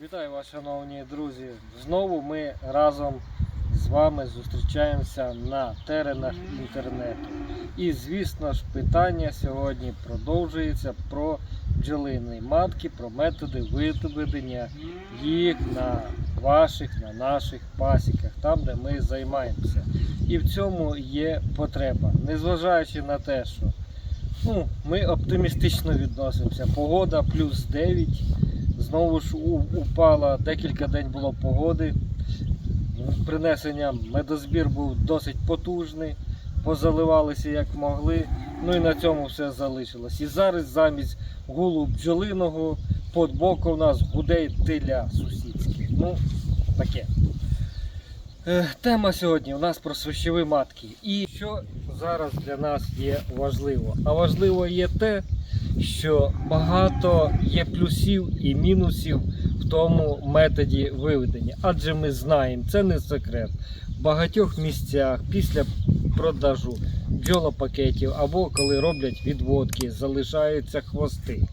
Вітаю вас, шановні друзі. Знову ми разом з вами зустрічаємося на теренах інтернету. І звісно ж, питання сьогодні продовжується про бджолині матки, про методи виведення їх на ваших, на наших пасіках, там, де ми займаємося. І в цьому є потреба, незважаючи на те, що ну, ми оптимістично відносимося. Погода плюс 9. Знову ж упала, декілька день було погоди. Принесення медозбір був досить потужний, позаливалися як могли. Ну і на цьому все залишилось. І зараз замість гулу бджолиного під боком у нас гуде й тиля сусідське. Ну, таке. Е, Тема сьогодні у нас про свищові матки. І що зараз для нас є важливо? А важливо є те, що багато є плюсів і мінусів в тому методі виведення. Адже ми знаємо, це не секрет. В багатьох місцях після продажу бджолопакетів або коли роблять відводки, залишаються хвости.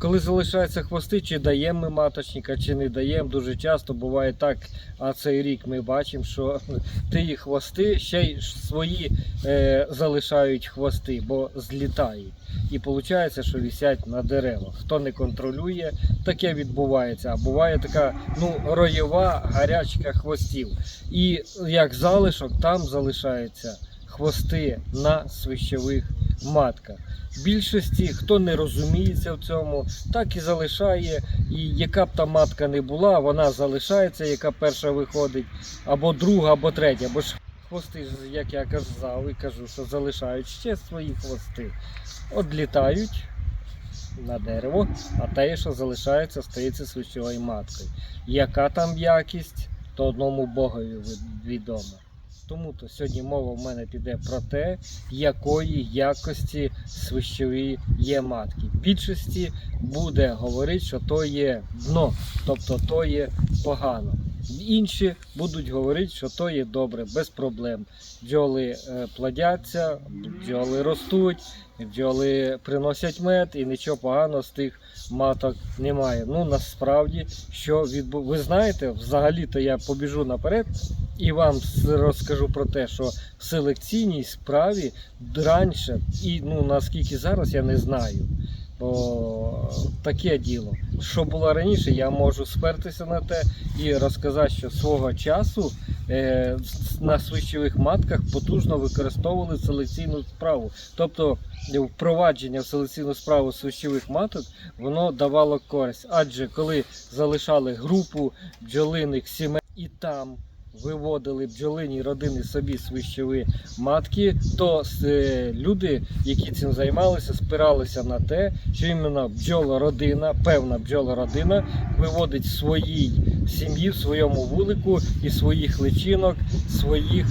Коли залишаються хвости, чи даємо ми маточника, чи не даємо, дуже часто буває так, а цей рік ми бачимо, що ті хвости ще й свої е, залишають хвости, бо злітають. І виходить, що висять на деревах. Хто не контролює, таке відбувається. А буває така ну, роєва гарячка хвостів. І як залишок, там залишаються хвости на свищових матках. В більшості, хто не розуміється в цьому, так і залишає. І яка б та матка не була, вона залишається, яка перша виходить, або друга, або третя. Бо ж хвости, як я казав і кажу, що залишають ще свої хвости. Одлітають на дерево, а те, що залишається, стається свищовою маткою. Яка там якість, то одному Богові відомо. Тому то сьогодні мова в мене піде про те, якої якості свищові є матки. В більшості буде говорити, що то є дно, тобто то є погано. Інші будуть говорити, що то є добре, без проблем. Бджоли е, плодяться, бджоли ростуть, бджоли приносять мед і нічого поганого з тих маток немає. Ну насправді, що відбу... ви знаєте, взагалі-то я побіжу наперед і вам розкажу про те, що в селекційній справі раніше, і ну наскільки зараз я не знаю. Бо таке діло. Що було раніше, я можу спертися на те і розказати, що свого часу е, на свищових матках потужно використовували селекційну справу. Тобто е, впровадження в селекційну справу свищових маток воно давало користь. Адже коли залишали групу бджолиних сімей і там виводили бджолині родини собі свищові матки, то е, люди, які цим займалися, спиралися на те, що іменно бджолородина, певна бджолородина виводить своїй сім'ї, в своєму вулику і своїх личинок, своїх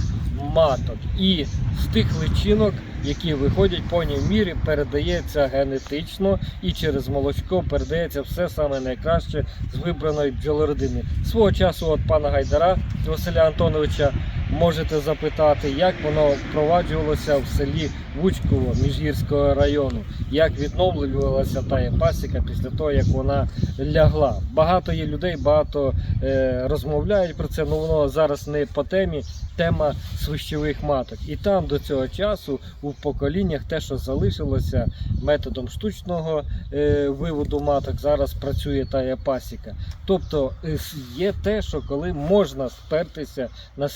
маток. І з тих личинок, які виходять по ній мірі, передається генетично і через молочко передається все саме найкраще з вибраної бджолородини. Свого часу от пана Гайдара Василя Антоновича можете запитати, як воно впроваджувалося в селі Вучково Міжгірського району, як відновлювалася та пасіка після того, як вона лягла. Багато є людей, багато е, розмовляють про це, але воно зараз не по темі. Тема свищових маток. І там до цього часу у поколіннях те, що залишилося методом штучного е, виводу маток, зараз працює та пасіка. Тобто е, є те, що коли можна спертися на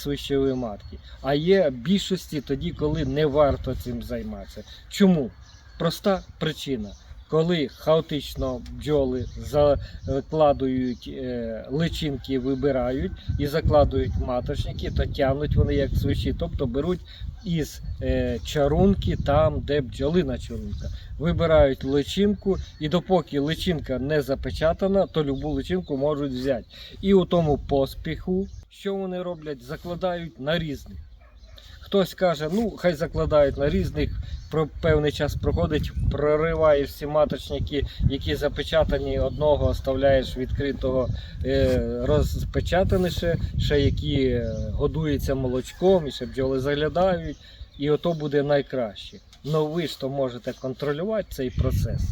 свищові матки, а є більшості тоді, коли не варто цим займатися. Чому? Проста причина. Коли хаотично бджоли закладують е, личинки, вибирають і закладують маточники, то тягнуть вони як свищі, тобто беруть із е, чарунки там, де бджолина чарунка. Вибирають личинку, і допоки личинка не запечатана, то любу личинку можуть взяти. І у тому поспіху, що вони роблять, закладають на різних. Хтось каже, ну хай закладають на різних, про певний час проходить, прориваєш всі маточники, які запечатані, одного оставляєш відкритого, е, розпечатані ще, ще які е, годуються молочком, і ще бджоли заглядають, і ото буде найкраще. Ну ви ж то можете контролювати цей процес.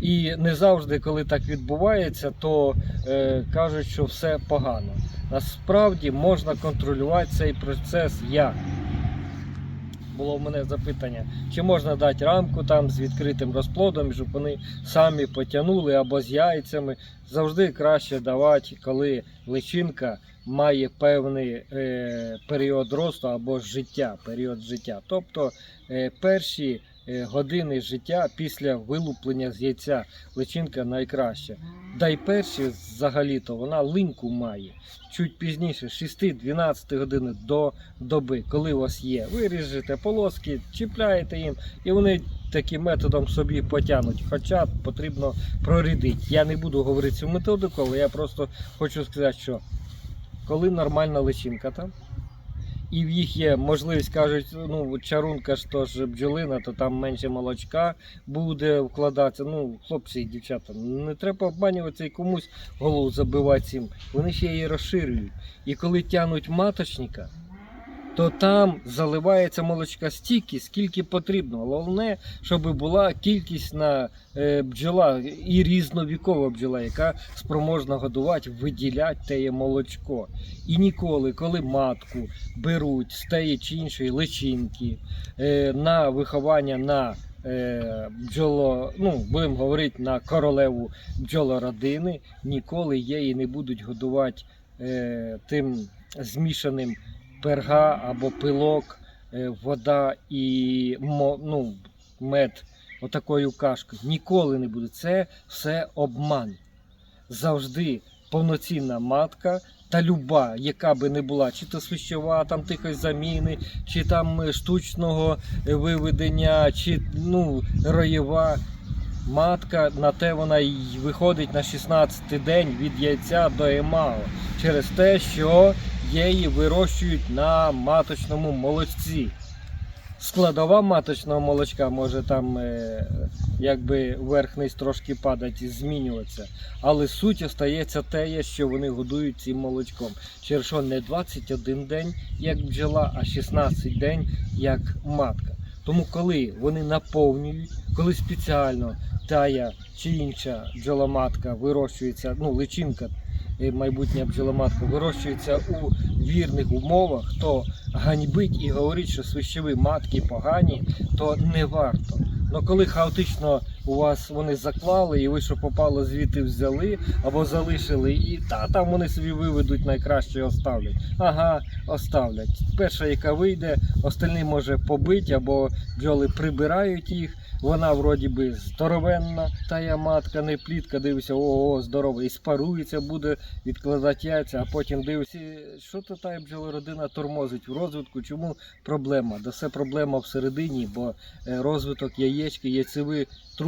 І не завжди, коли так відбувається, то е, кажуть, що все погано. Насправді можна контролювати цей процес як? Було в мене запитання, чи можна дати рамку там з відкритим розплодом, щоб вони самі потягнули або з яйцями. Завжди краще давати, коли личинка має певний е, період росту або життя, період життя. Тобто е, перші години життя після вилуплення з яйця личинка найкраща. Да й перші взагалі-то вона линьку має. Чуть пізніше, 6-12 годин до доби, коли у вас є. Ви ріжете полоски, чіпляєте їм, і вони таким методом собі потягнуть. Хоча потрібно прорідити. Я не буду говорити цю методику, але я просто хочу сказати, що коли нормальна личинка там, і в їх є можливість, кажуть, ну чарунка ж то ж бджолина, то там менше молочка буде вкладатися. Ну, хлопці і дівчата, не треба обманюватися і комусь голову забивати цим. Вони ще її розширюють. І коли тягнуть маточника, то там заливається молочка стільки, скільки потрібно. Головне, щоб була кількість на е, бджола і різновікова бджола, яка спроможна годувати, виділяти теє молочко. І ніколи, коли матку беруть з тієї чи іншої личинки е, на виховання на е, бджоло, ну, будемо говорити на королеву бджолородини, ніколи її не будуть годувати тим змішаним перга або пилок, е, вода і ну, мед отакою кашкою. Ніколи не буде. Це все обман. Завжди повноцінна матка. Та люба, яка би не була, чи то свищова, там тихої заміни, чи там е, штучного е, виведення, чи ну, роєва. Матка на те вона й виходить на 16-й день від яйця до емаго через те, що її вирощують на маточному молочці. Складова маточного молочка може там е, якби верх-низ трошки падати і змінюватися. Але суть остається те, що вони годують цим молочком. Через що не 21 день як бджола, а 16 день як матка. Тому коли вони наповнюють, коли спеціально тая чи інша бджоломатка вирощується, ну личинка е, майбутня бджоломатка вирощується у вірних умовах, то ганьбить і говорить, що свищові матки погані, то не варто. Ну коли хаотично у вас вони заклали, і ви що попало звідти взяли або залишили, і та там вони собі виведуть найкраще і оставлять. Ага, оставлять. Перша, яка вийде, остальні може побити, або бджоли прибирають їх. Вона вроді би здоровенна, тая матка, не плітка, дивишся, ого, здорова, і спарується, буде відкладати яйця, а потім дивишся, що то та бджолородина тормозить в розвитку, чому проблема? Да все проблема всередині, бо е, розвиток яєчки, яйцеві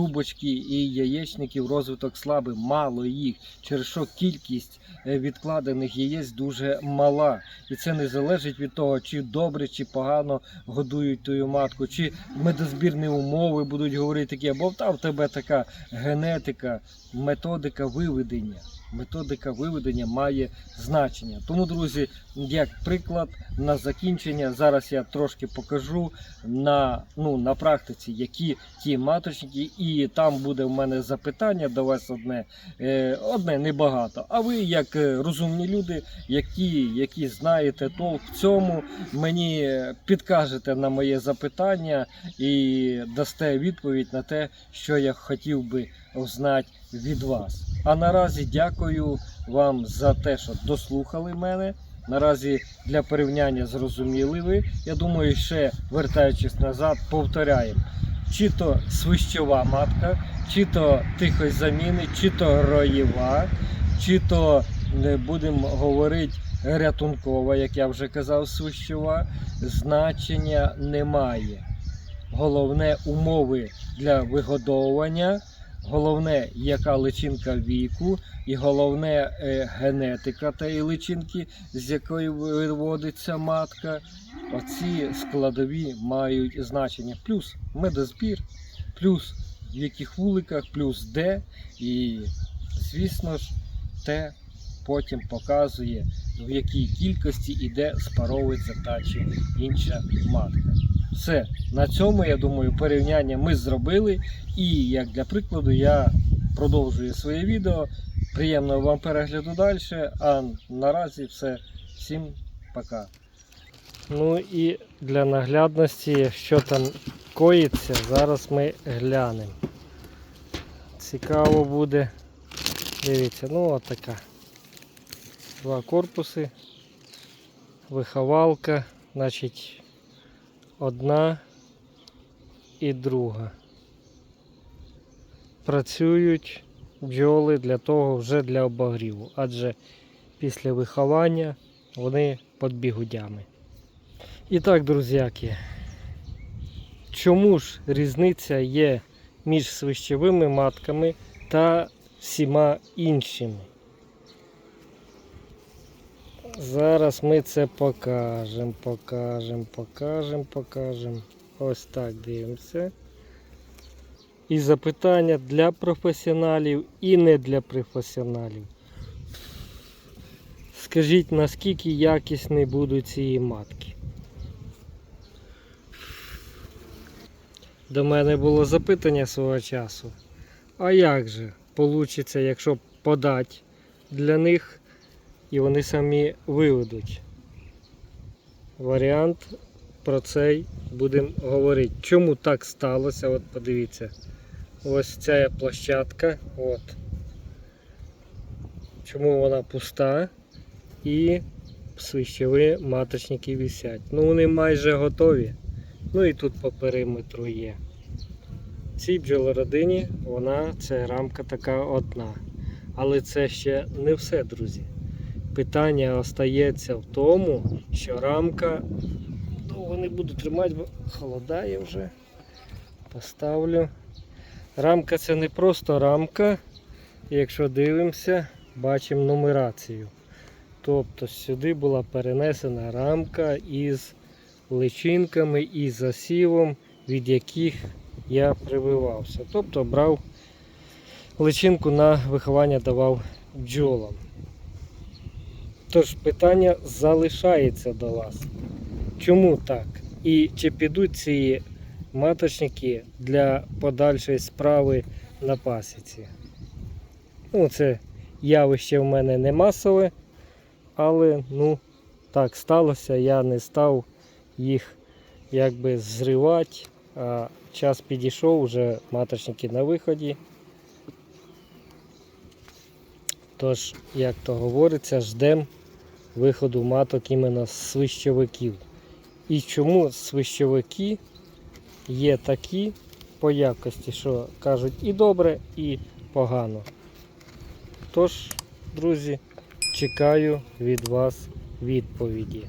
трубочки і яєчників розвиток слабий, мало їх, через що кількість е, відкладених яєць дуже мала. І це не залежить від того, чи добре, чи погано годують тую матку, чи медозбірні умови будуть говорити такі, та в тебе така генетика, методика виведення. Методика виведення має значення. Тому, друзі, як приклад на закінчення, зараз я трошки покажу на, ну, на практиці, які ті маточники, і там буде в мене запитання до вас одне, е, одне небагато. А ви, як е, розумні люди, які, які знаєте толк в цьому, мені підкажете на моє запитання і дасте відповідь на те, що я хотів би узнати від вас. А наразі дякую вам за те, що дослухали мене. Наразі для порівняння зрозуміли ви. Я думаю, ще вертаючись назад, повторяємо. Чи то свищова матка, чи то тихої заміни, чи то роєва, чи то будемо говорити рятункова, як я вже казав, свищова, значення немає. Головне умови для вигодовування, головне, яка личинка віку, і головне е, генетика тієї личинки, з якої виводиться матка. оці складові мають значення. Плюс медозбір, плюс в яких вуликах, плюс де. І, звісно ж, те потім показує, в якій кількості і де спаровується та чи інша матка. Все, на цьому, я думаю, порівняння ми зробили. І як для прикладу, я продовжую своє відео. Приємного вам перегляду далі. А наразі все. Всім пока. Ну і для наглядності, що там коїться, зараз ми глянемо. Цікаво буде. Дивіться, ну от така. Два корпуси, виховалка, значить, одна і друга. Працюють бджоли для того вже для обогріву, адже після виховання вони під бігудями. І так, друзяки, чому ж різниця є між свищевими матками та всіма іншими? Зараз ми це покажемо, покажемо, покажемо, покажемо. Ось так дивимося. І запитання для професіоналів і не для професіоналів. Скажіть, наскільки якісні будуть ці матки? До мене було запитання свого часу. А як же получиться, якщо подати для них і вони самі виведуть? Варіант про цей будемо говорити. Чому так сталося? От подивіться. Ось ця площадка. От. Чому вона пуста? І свищові маточники висять. Ну вони майже готові. Ну і тут по периметру є. Цій бджолородині вона це рамка така одна. Але це ще не все, друзі. Питання остається в тому, що рамка довго не буду тримати, бо холодає вже. Поставлю. Рамка це не просто рамка. Якщо дивимося, бачимо нумерацію. Тобто сюди була перенесена рамка із личинками і засівом, від яких я прививався. Тобто брав личинку на виховання давав бджолам. Тож питання залишається до вас. Чому так? І чи підуть ці маточники для подальшої справи на пасіці? Ну, це явище в мене не масове, але ну, так сталося, я не став їх якби зривати, а час підійшов, вже маточники на виході. Тож, як то говориться, ждемо виходу маток іменно з свищовиків. І чому свищовики є такі по якості, що кажуть і добре, і погано. Тож, друзі, чекаю від вас відповіді.